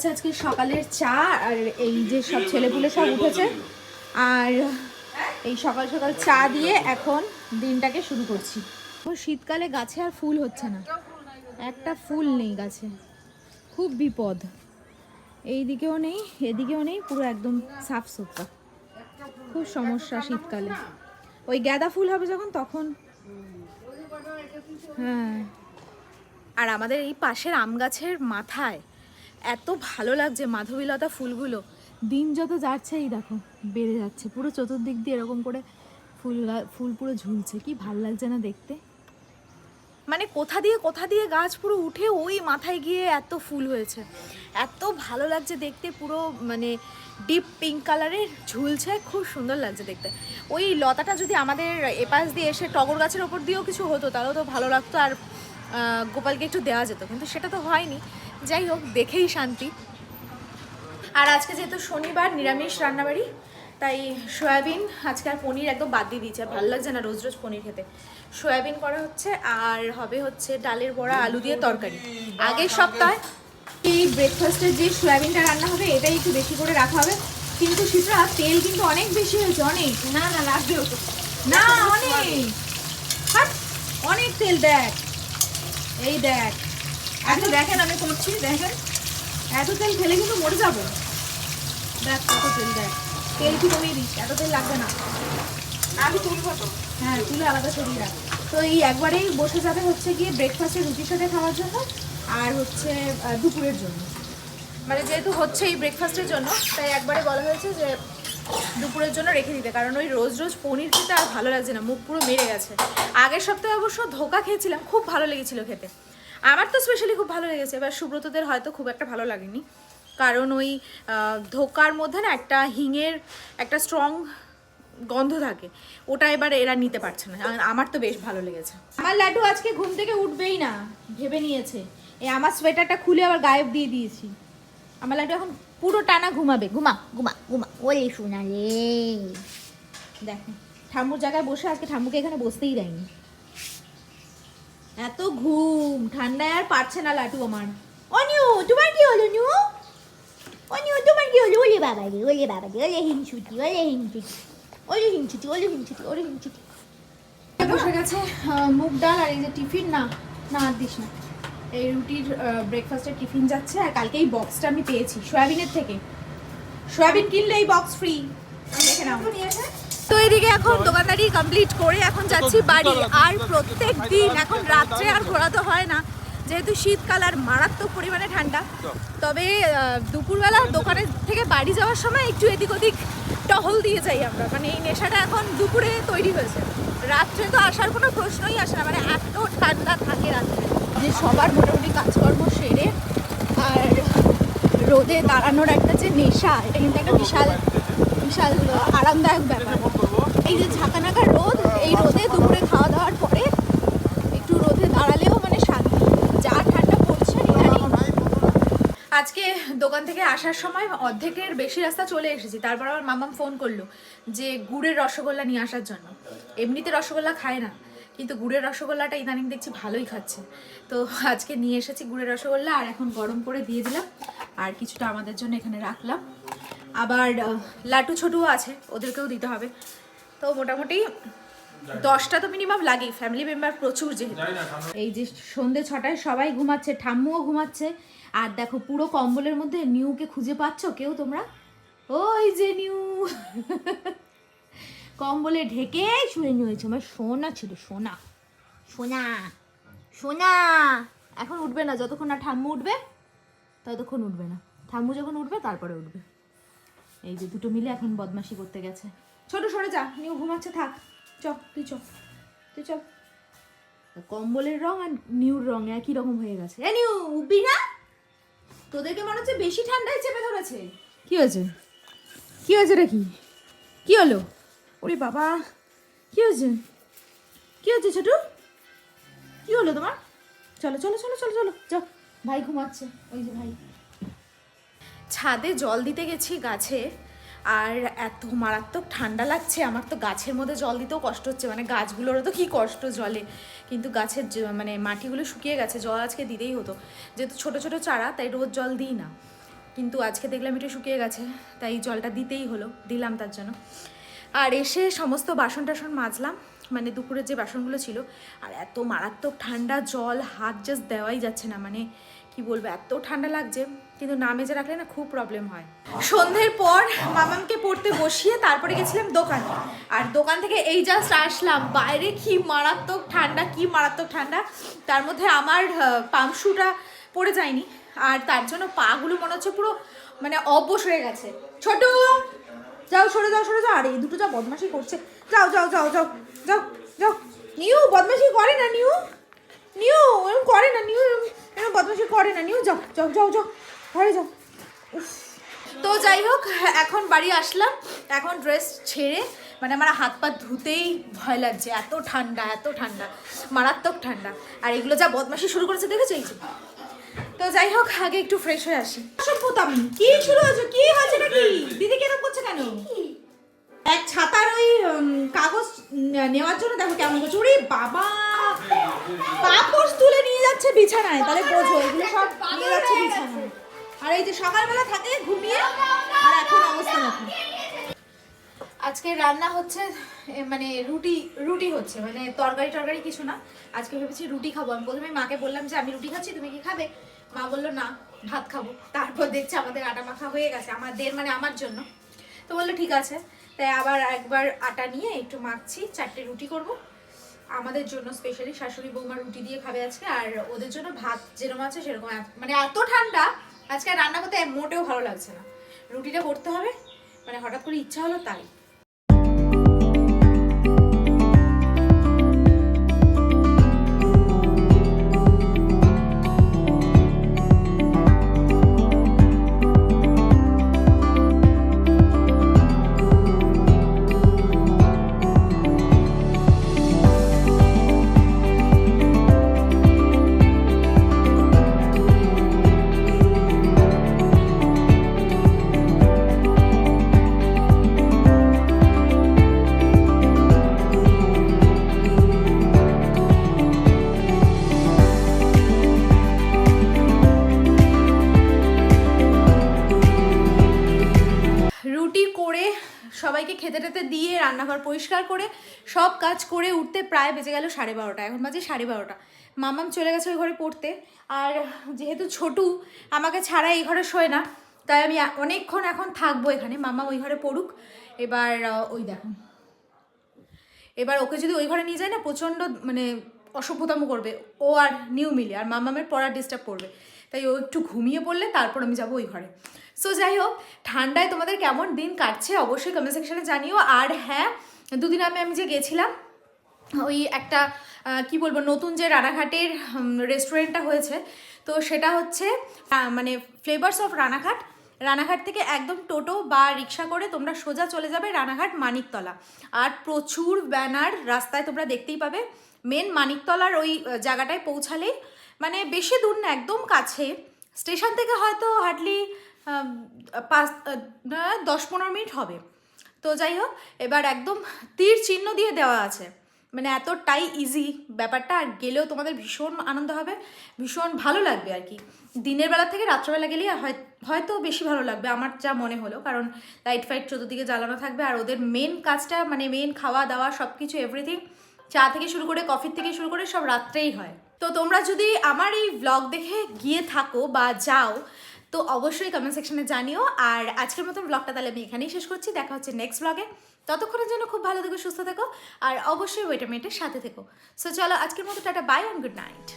গেছে আজকে সকালের চা আর এই যে সব ছেলেপুলে সব উঠেছে। আর এই সকাল সকাল চা দিয়ে এখন দিনটাকে শুরু করছি। শীতকালে গাছে আর ফুল হচ্ছে না। একটা ফুল নেই গাছে। খুব বিপদ। এই দিকেও নেই, এদিকেও নেই, পুরো একদম সাফ সুতরা। খুব সমস্যা শীতকালে। ওই গাঁদা ফুল হবে যখন, তখন। হ্যাঁ। আর আমাদের এই পাশের আম গাছের মাথায় এত ভালো লাগছে মাধবীলতা ফুলগুলো। দিন যত যাচ্ছে এই দেখো, বেড়ে যাচ্ছে। পুরো চতুর্দিক দিয়ে এরকম করে ফুল ফুল পুরো ঝুলছে। কি ভালো লাগছে না দেখতে? মানে কোথা দিয়ে কোথা দিয়ে গাছ পুরো উঠে ওই মাথায় গিয়ে এত ফুল হয়েছে। এত ভালো লাগছে দেখতে, পুরো মানে ডিপ পিঙ্ক কালারের ঝুলছে, খুব সুন্দর লাগছে দেখতে। ওই লতাটা যদি আমাদের এপাশ দিয়ে এসে টগর গাছের ওপর দিয়েও কিছু হতো তাহলেও তো ভালো লাগতো। আর গোপালকে একটু দেওয়া যেত, কিন্তু সেটা তো হয়নি। যাই হোক, দেখেই শান্তি। আর আজকে যেহেতু শনিবার, নিরামিষ রান্নাবাড়ি, তাই সয়াবিন আজকে আর পনির একদম বাদ দিয়ে দিয়েছে ভালো লাগছে না রোজ রোজ পনির খেতে। সয়াবিন করা হচ্ছে, আর হবে হচ্ছে ডালের বড়া, আলু দিয়ে তরকারি। আগের সপ্তাহে এই ব্রেকফাস্টের যে সয়াবিনটা রান্না হবে, এটাই একটু বেশি করে রাখা হবে। কিন্তু সেটা তেল কিন্তু অনেক বেশি হয়েছে, অনেক। না না, লাগবেও না, অনেক। অনেক তেল, দেখ। এই দেখ। এখন দেখেন আমি করছি, দেখেন। এত তেল খেলে কিন্তু মরে যাব। দেখ কত তেল, দেখ। তেল কি কমিয়ে দিস এত তেল লাগবে না। আমি তুলবো তো। হ্যাঁ তুলে আলাদা সরিয়ে রাখ। তো এই একবারেই বসে যাবে হচ্ছে গিয়ে ব্রেকফাস্টে রুটির সাথে খাওয়ার জন্য আর হচ্ছে দুপুরের জন্য। মানে যেহেতু হচ্ছে এই ব্রেকফাস্টের জন্য, তাই একবারে বলা হয়েছে যে দুপুরের জন্য রেখে দিতে, কারণ ওই রোজ রোজ পনির খেতে আর ভালো লাগছে না, মুখ পুরো মেরে গেছে। আগের সপ্তাহে অবশ্য ধোকা খেয়েছিলাম, খুব ভালো লেগেছিল খেতে। আমার তো স্পেশালি খুব ভালো লেগেছে, এবার সুব্রতদের হয়তো খুব একটা ভালো লাগেনি। কারণ ওই ধোকার মধ্যে না একটা হিঙের একটা স্ট্রং গন্ধ থাকে, ওটা এবার এরা নিতে পারছে না আমার তো বেশ ভালো লেগেছে। আমার লাড্ডু আজকে ঘুম থেকে উঠবেই না, ভেবে নিয়েছে। এই আমার সোয়েটারটা খুলে আবার গায়েব দিয়ে দিয়েছি। আমার লাড্ডু এখন পুরো টানা ঘুমাবে, ঘুমা ঘুমা ঘুমা, ওরে শোনালে দেখো, ঠাম্মুর জায়গায় বসে আজকে ঠাম্মুকে এখানে বসতেই দেয়নি। এত ঘুম, ঠান্ডায় আর পারছে না লাটু আমার। অনিউ, তোমার কি হলো নিউ অনিউ, তোমার কি হলো? ওলে বাবা রে ওলে বাবা রে ওলে হিংসুটি ওলে হিংসুটি ওলে হিংসুটি ওলে হিংসুটি ওলে হিংসুটি। বসে গেছে মুগ ডাল আর এই যে টিফিন, না না আর দিস না। এই রুটির ব্রেকফাস্টের টিফিন যাচ্ছে আর কালকে এই বক্সটা আমি পেয়েছি সয়াবিনের থেকে। সয়াবিন কিনলে এই বক্স ফ্রি দেখে নাও। তো এদিকে এখন দোকানদারি কমপ্লিট করে এখন যাচ্ছি বাড়ি। আর প্রত্যেক দিন এখন রাত্রে আর ঘোরা তো হয় না। যেহেতু শীতকাল আর মারাত্মক পরিমাণে ঠান্ডা। তবে দুপুরবেলা দোকানের থেকে বাড়ি যাওয়ার সময় একটু এদিক ওদিক টহল দিয়ে যাই আমরা। মানে এই নেশাটা এখন দুপুরে তৈরি হয়েছে। রাত্রে তো আসার কোনো প্রশ্নই আসে না। মানে এত ঠান্ডা থাকে রাত্রে। যে সবার মোটামুটি কাজকর্ম সেরে আর রোদে দাঁড়ানোর একটা যে নেশা, এটা কিন্তু একটা বিশাল বিশাল আরামদায়ক ব্যাপার। এই যে ঝাঁকানাকা রোদ, এই রোদে দুপুরে খাওয়া দাওয়ার পরে একটু রোদে দাঁড়ালেও মানে শান্তি। যা ঠান্ডা পড়ছে। আজকে দোকান থেকে আসার সময় অর্ধেকের বেশি রাস্তা চলে এসেছি, তারপর আমার মামাম ফোন করল যে গুড়ের রসগোল্লা নিয়ে আসার জন্য। এমনিতে রসগোল্লা খায় না। কিন্তু গুড়ের রসগোল্লাটা ইদানিং দেখছি ভালোই খাচ্ছে। তো আজকে নিয়ে এসেছি গুড়ের রসগোল্লা আর এখন গরম করে দিয়ে দিলাম আর কিছুটা আমাদের জন্য এখানে রাখলাম। আবার লাটু ছোটুও আছে ওদেরকেও দিতে হবে। তো মোটামুটি দশটা তো মিনিমাম লাগেই ফ্যামিলি মেম্বার প্রচুর যেহেতু। এই যে সন্ধে ছটায় সবাই ঘুমাচ্ছে ঠাম্মুও ঘুমাচ্ছে। আর দেখো পুরো কম্বলের মধ্যে নিউকে খুঁজে পাচ্ছ কেউ তোমরা? ওই যে নিউ। কম্বলে ঢেকে শুয়ে নিয়েছে। আমার সোনা ছিল, সোনা। সোনা সোনা। এখন উঠবে না, যতক্ষণ না ঠাম্মু উঠবে, ততক্ষণ উঠবে না। ঠাম্মু যখন উঠবে, তারপরে উঠবে। এই যে দুটো মিলে এখন বদমাশি করতে গেছে। ছোট, সরে যা, নিউ ঘুমাচ্ছে, থাক। চ, তুই চ তুই চ। কম্বলের রং আর নিউর রং একই রকম হয়ে গেছে। উঠবি না? তোদেরকে মনে হচ্ছে বেশি ঠান্ডায় চেপে ধরেছে। কি হয়েছে? কি হয়েছে রে কি? কি হলো? ওরে বাবা, কি হয়েছে? কি হয়েছে ছোটু? কি হলো তোমার? চলো চলো চলো চলো চলো, যাও। ভাই ঘুমাচ্ছে, ওই যে ভাই। ছাদে জল দিতে গেছি গাছে, আর এত মারাত্মক ঠান্ডা লাগছে, আমার তো গাছের মধ্যে জল দিতেও কষ্ট হচ্ছে মানে গাছগুলোরও তো কি কষ্ট জলে। কিন্তু গাছের মানে মাটিগুলো শুকিয়ে গেছে, জল আজকে দিতেই হতো। যেহেতু ছোট ছোট চারা, তাই রোজ জল দিই না। কিন্তু আজকে দেখলাম একটু শুকিয়ে গেছে, তাই জলটা দিতেই হলো, দিলাম তার জন্য। আর এসে সমস্ত বাসন টাসন মাজলাম মানে দুপুরের যে বাসনগুলো ছিল। আর এত মারাত্মক ঠান্ডা জল, হাত জাস্ট দেওয়াই যাচ্ছে না মানে কি বলব, এত ঠান্ডা লাগছে, কিন্তু না মেজে রাখলে না খুব প্রবলেম হয়। সন্ধ্যের পর মামামকে পড়তে বসিয়ে তারপরে গেছিলাম দোকানে। আর দোকান থেকে এই জাস্ট আসলাম, বাইরে কি মারাত্মক ঠান্ডা, কি মারাত্মক ঠান্ডা। তার মধ্যে আমার পামশুটা পড়ে যায়নি, আর তার জন্য পাগুলো মনে হচ্ছে পুরো মানে অবশ হয়ে গেছে। ছোট! যাও, সরে যাও সরে যাও। আর, এই দুটো যা বদমাশি করছে। যাও যাও যাও যাও যাও যাও। নিউ, বদমাশি করে না, নিউ। নিউ, এরকম করে না, নিউ, এরকম- বদমাশি করে না, নিউ। যাও যাও যাও যাও, ঘরে যাও। তো যাই হোক, এখন বাড়ি আসলাম। এখন ড্রেস ছেড়ে মানে আমার হাত পা ধুতেই ভয় লাগছে। এত ঠান্ডা এত ঠান্ডা, মারাত্মক ঠান্ডা। আর এগুলো যা বদমাশি শুরু করেছে, দেখেছ এই তো যাই হোক আগে একটু ফ্রেশ হয়ে আসি। সভ্যতাম কি শুরু হয়েছে? কি হয়েছে নাকি? দিদি। কেন করছে কেন? এক ছাতার ওই কাগজ নেওয়ার জন্য দেখো কেমন করছে ওরে বাবা! পাপড় তুলে নিয়ে যাচ্ছে বিছানায় তাহলে বোঝো এগুলো সব নিয়ে যাচ্ছে বিছানায়। আর এই যে সকালবেলা থাকে ঘুমিয়ে আর এখন অবস্থা দেখো। আজকে রান্না হচ্ছে মানে রুটি রুটি হচ্ছে মানে তরকারি টরকারি কিছু না। আজকে ভেবেছি রুটি খাব। আমি প্রথমে মাকে বললাম যে আমি রুটি খাচ্ছি তুমি কি খাবে? মা বলল, না, ভাত খাব। তারপর দেখছি আমাদের আটা মাখা হয়ে গেছে, আমাদের মানে আমার জন্য। তো বলল, ঠিক আছে। তাই আবার একবার আটা নিয়ে একটু মাখছি, চারটে রুটি করব। আমাদের জন্য স্পেশালি শাশুড়ি বৌমা রুটি দিয়ে খাবে আজকে, আর ওদের জন্য ভাত যেরকম আছে সেরকম মানে এত ঠান্ডা, আজকে রান্না করতে মোটেও ভালো লাগছে না। রুটিটা করতে হবে মানে হঠাৎ করে ইচ্ছা হলো তাই। খেতে টেতে দিয়ে রান্নাঘর পরিষ্কার করে সব কাজ করে উঠতে প্রায় বেজে গেল সাড়ে বারোটা। এখন বাজে সাড়ে বারোটা। মামাম চলে গেছে ওই ঘরে পড়তে। আর যেহেতু ছোটু আমাকে ছাড়া এই ঘরে শোয় না, তাই আমি অনেকক্ষণ এখন থাকব এখানে। মামা ওই ঘরে পড়ুক। এবার ওই দেখুন এবার ওকে যদি ওই ঘরে নিয়ে যায় না, প্রচণ্ড মানে অসভ্যতাম করবে, ও আর নিউ মিলে, আর মামামের পড়ার ডিস্টার্ব করবে। তাই ও একটু ঘুমিয়ে পড়লে তারপর আমি যাব ওই ঘরে। সো যাই হোক, ঠান্ডায় তোমাদের কেমন দিন কাটছে অবশ্যই কমেন্ট সেকশনে জানিও। আর হ্যাঁ দুদিন আমি আমি যে গেছিলাম, ওই একটা কি বলব, নতুন যে রানাঘাটের রেস্টুরেন্টটা হয়েছে, তো সেটা হচ্ছে মানে ফ্লেভার্স অফ রানাঘাট রানাঘাট থেকে একদম টোটো বা রিক্সা করে তোমরা সোজা চলে যাবে রানাঘাট মানিকতলা। আর প্রচুর ব্যানার রাস্তায় তোমরা দেখতেই পাবে। মেন মানিকতলার ওই জায়গাটায় পৌঁছালেই মানে বেশি দূর না, একদম কাছে। স্টেশন থেকে হয়তো হার্ডলি পাঁচ দশ পনেরো মিনিট হবে। তো যাই হোক, এবার একদম তীর চিহ্ন দিয়ে দেওয়া আছে। মানে এতটাই ইজি ব্যাপারটা, আর গেলেও তোমাদের ভীষণ আনন্দ হবে, ভীষণ ভালো লাগবে আর কি। দিনের বেলা থেকে রাত্রেবেলা গেলেই হয়- হয়তো বেশি ভালো লাগবে, আমার যা মনে হলো, কারণ লাইট ফাইট চতুর্দিকে জ্বালানো থাকবে, আর ওদের মেন কাজটা মানে মেন খাওয়া দাওয়া সব কিছু এভরিথিং চা থেকে শুরু করে কফির থেকে শুরু করে সব রাত্রেই হয়। তো তোমরা যদি আমার এই ব্লগ দেখে গিয়ে থাকো বা যাও, তো অবশ্যই কমেন্ট সেকশনে জানিও। আর আজকের মতন ব্লগটা তাহলে আমি এখানেই শেষ করছি। দেখা হচ্ছে নেক্সট ব্লগে ততক্ষণের জন্য খুব ভালো থেকো, সুস্থ থেকো, আর অবশ্যই ওয়েটামেন্টের সাথে থেকো। সো চলো আজকের মতো tata bye and good night